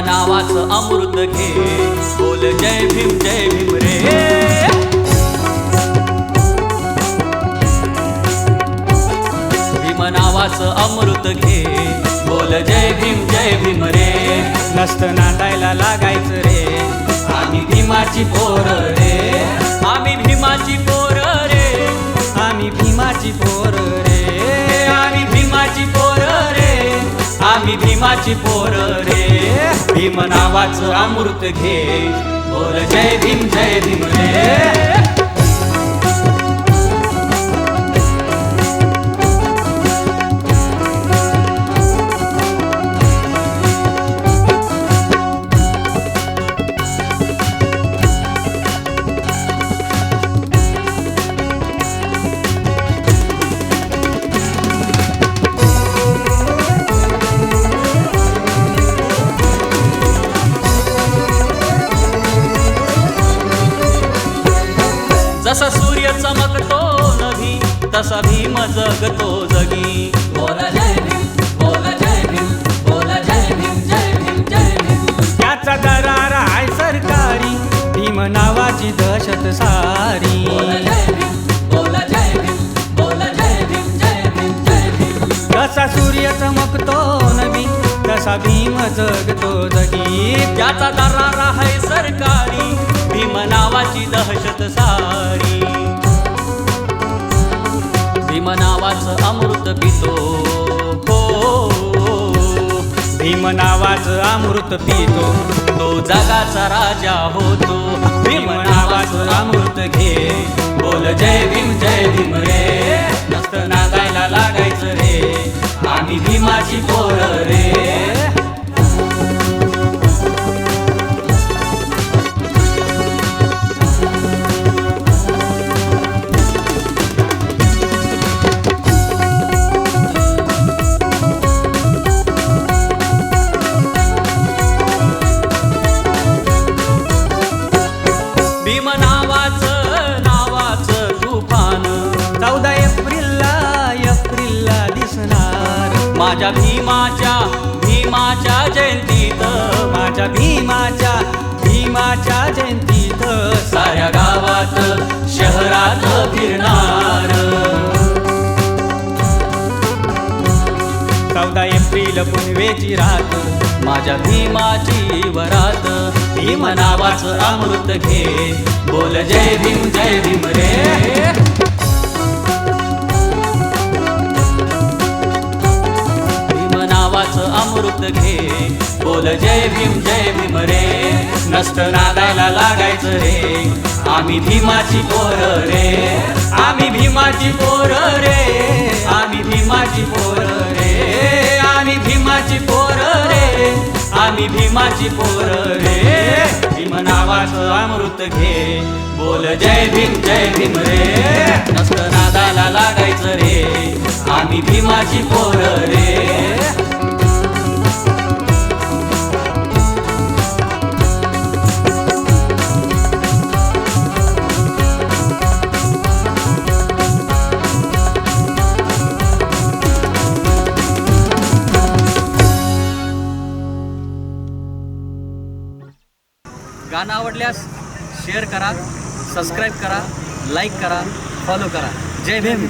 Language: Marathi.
नावाचं अमृत घे. बोल जय भीम जय भीम रे. भीम नावाचं अमृत घे. भीमाची पोर रे. भीम नावाचं अमृत घे. बोल जय भीम जय भीम रे. जसा सूर्य चमकतो नभी तसा भीम जगतो जगी. बोल जय भीम बोल जय भीम बोल जय भीम जय भीम जय भीम. त्याचा दरार आहे सरकारी भीम नावाची दहशत सारी. बोल जय भीम बोल जय भीम बोल जय भीम जय भीम जय भीम. जसा सूर्य चमकतो नवी तसा भीम जगतो जगी. त्याचा दरार आहे सरकारी भीम नावाची दहशत सारी. भीम नावाचं अमृत पितो. हो, हो, हो. भीम नावाचं अमृत पितो. तो जगाचा राजा होतो. भीम नावाचं अमृत घे. बोल जय भीम जय भीम रे. नसत नागायला लागायचं रे. आम्ही भीमाची पोर नावाचं नावाचं तुफान चौदा एप्रिलला एप्रिलला दिसणार. माझ्या भीमाच्या भीमाच्या जयंतीत माझ्या भीमाच्या भीमाच्या जयंतीत साऱ्या गावात शहरात फिरणार. चौदा एप्रिल पुनवेची रात माझ्या भीमाची वरात. भीम नावाच अमृत घे. बोल जय भीम जय भीम रे. भीम नावाचं अमृत घे. बोल जय भीम जय भीम रे. नष्ट नादायला लागायचं रे. आम्ही भीमाची पोर रे. आम्ही भीमाची पोर आम्ही भीमाची पोर रे. भीम नावाचं अमृत घे. बोल जय भीम जय भीम रे. नसत नादाला लागायचं रे. आम्ही भीमाची पोर रे. गाणं आवडल्यास शेअर करा सबस्क्राईब करा लाईक करा फॉलो करा. जय भीम.